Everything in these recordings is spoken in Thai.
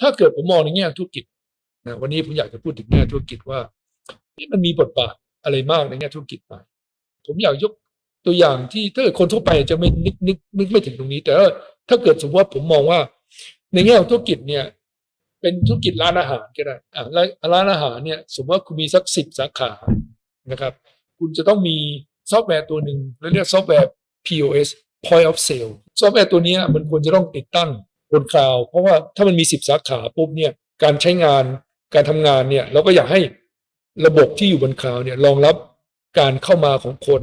ถ้าเกิดผมมองในแง่ธุรกิจนะวันนี้ผมอยากจะพูดถึงแง่ธุรกิจว่า นี่มันมีบทบาทอะไรมากในแง่ธุรกิจไหมผมอยากยกตัวอย่างที่ถ้าเกิดคนทั่วไปจะไม่นึกนึกนึกไม่ถึงตรงนี้ แต่ถ้าเกิดสมมติว่าผมมองว่า ในแง่ของธุรกิจเนี่ย เป็นธุรกิจร้านอาหารก็ได้อะร้านร้านอาหารเนี่ย สมมติว่าคุณมีสักสิบสาขานะครับ คุณจะต้องมีซอฟต์แวร์ตัวหนึ่งแล้วเรียกซอฟต์แวร์ POS Point of Sale ซอฟต์แวร์ตัวนี้มันควรจะต้องติดตั้ง บนคลาวเพราะว่าถ้ามันมีสิบสาขาปุ๊บเนี่ยการใช้งานการทำงานเนี่ยเราก็อยากให้ระบบที่อยู่บนคลาวเนี่ยรองรับการเข้ามาของคน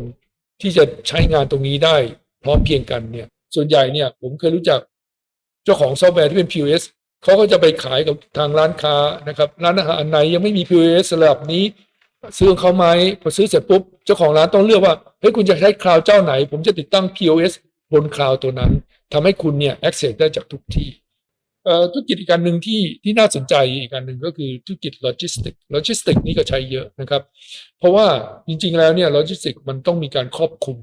ที่จะใช้งานตรงนี้ได้พร้อมเพียงกันเนี่ยส่วนใหญ่เนี่ยผมเคยรู้จักเจ้าของซอฟต์แวร์ที่เป็น POS เขาก็จะไปขายกับทางร้านค้านะครับร้านอาหารไหนยังไม่มี POS สำหรับนี้ ซื้อของเขาไหมพอซื้อเสร็จปุ๊บ เจ้าของร้านต้องเลือกว่าเฮ้ยคุณจะใช้คลาวเจ้าไหน ผมจะติดตั้ง POS บนคลาวตัวนั้น ทำให้คุณเนี่ย access ได้จากทุกที่ธุรกิจอีกการหนึ่งที่ที่น่าสนใจอีกการหนึ่งก็คือธุรกิจโลจิสติกโลจิสติกนี่ก็ใช้เยอะนะครับ เพราะว่าจริง ๆ แล้วเนี่ยโลจิสติกมันต้องมีการครอบคลุม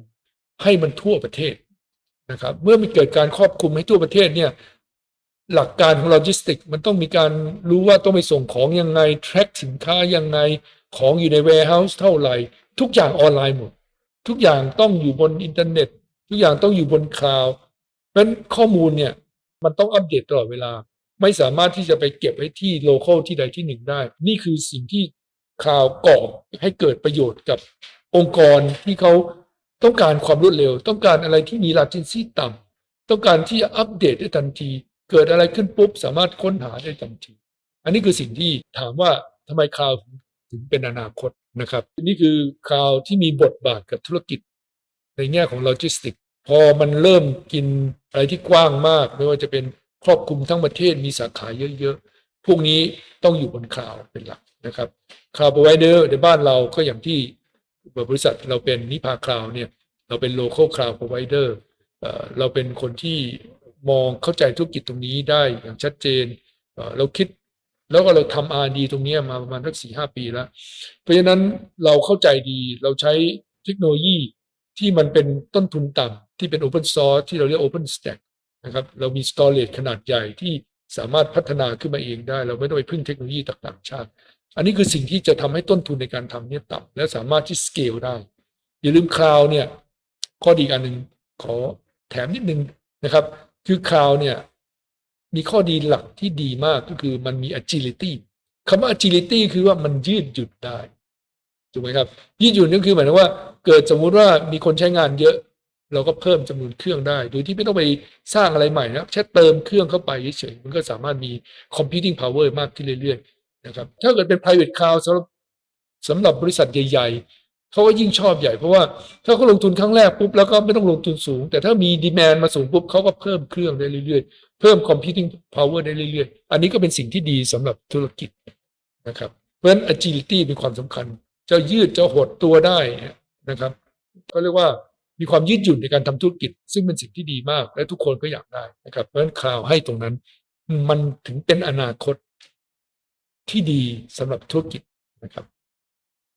ให้มันทั่วประเทศนะครับ เมื่อมีเกิดการครอบคลุมให้ทั่วประเทศเนี่ยหลักการของโลจิสติกมันต้องมีการรู้ว่าต้องไปส่งของยังไง track สินค้ายังไงของอยู่ใน warehouse เท่าไหร่ ทุกอย่างออนไลน์หมด ทุกอย่างต้องอยู่บนอินเทอร์เน็ต ทุกอย่างต้องอยู่บนคลาวด์ นั้นข้อมูลเนี่ยมันต้องอัปเดตตลอดเวลา ไม่สามารถที่จะไปเก็บไว้ที่โลเคอลที่ใดที่หนึ่งได้ นี่คือสิ่งที่คลาวก่อให้เกิดประโยชน์กับองค์กรที่เขาต้องการความรวดเร็ว ต้องการอะไรที่มี latency ต่ำต้องการที่จะอัปเดตได้ทันที เกิดอะไรขึ้นปุ๊บสามารถค้นหาได้ทันที อันนี้คือสิ่งที่ถามว่าทำไมคลาวถึงเป็นอนาคตนะครับ นี่คือคลาวที่มีบทบาทกับธุรกิจในแง่ของโลจิสติก พอมันเริ่มกินอะไรที่กว้างมาก ไม่ว่าจะเป็นครอบคลุมทั้งประเทศมีสาขาเยอะๆ พวกนี้ต้องอยู่บนคลาวเป็นหลักนะครับคลาวด์ provider ในบ้านเราก็อย่างที่บริษัทเราเป็นนิพาคลาวเนี่ยเราเป็น local cloud provider เอ่อเราเป็นคนที่มองเข้าใจธุรกิจตรงนี้ได้อย่างชัดเจน เราคิดแล้วก็เราทำ R&D ตรงนี้มาประมาณสักสี่ห้าปีแล้ว เพราะฉะนั้นเราเข้าใจดีเราใช้เทคโนโลยีที่มันเป็นต้นทุนต่ำ ที่เป็น Open Source ที่เราเรียก Open Stack นะครับเรามี storage ขนาดใหญ่ที่สามารถพัฒนาขึ้นมาเองได้ เราไม่ต้องไปพึ่งเทคโนโลยีต่างๆชาติ อันนี้คือสิ่งที่จะทำให้ต้นทุนในการทำเนี่ยต่ำและสามารถที่ scale ได้ อย่าลืมคลาวเนี่ยข้อดีอันหนึ่งขอแถมนิดนึงนะครับ คือคลาวเนี่ยมีข้อดีหลักที่ดีมากก็คือมันมี agility คำว่า agility คือว่ามันยืดหยุ่นได้ถูกไหมครับ ยืดหยุ่นก็คือหมายถึงว่า เกิดสมมุติว่ามีคนใช้งานเยอะ เราก็เพิ่มจำนวนเครื่องได้ โดยที่ไม่ต้องไปสร้างอะไรใหม่นะแค่เติมเครื่องเข้าไปเฉยๆมันก็สามารถมี computing power มากขึ้นเรื่อยๆนะครับถ้าเกิดเป็น private cloud สำหรับสำหรับบริษัทใหญ่ๆเขาก็ยิ่งชอบใหญ่เพราะว่าถ้าเขาลงทุนครั้งแรกปุ๊บแล้วก็ไม่ต้องลงทุนสูง แต่ถ้ามีดีแมนมาสูงปุ๊บเขาก็เพิ่มเครื่องได้เรื่อยๆ เพิ่ม computing power ได้เรื่อยๆ อันนี้ก็เป็นสิ่งที่ดีสำหรับธุรกิจนะครับเพราะฉะนั้น agility เป็นความสำคัญ จะยืดจะหดตัวได้นะครับก็เรียกว่า มีความยืดหยุ่นในการทำธุรกิจ ซึ่งเป็นสิ่งที่ดีมาก และทุกคนก็อยากได้นะครับเพราะฉะนั้นคลาวให้ตรงนั้น มันถึงเป็นอนาคตที่ดีสำหรับธุรกิจนะครับ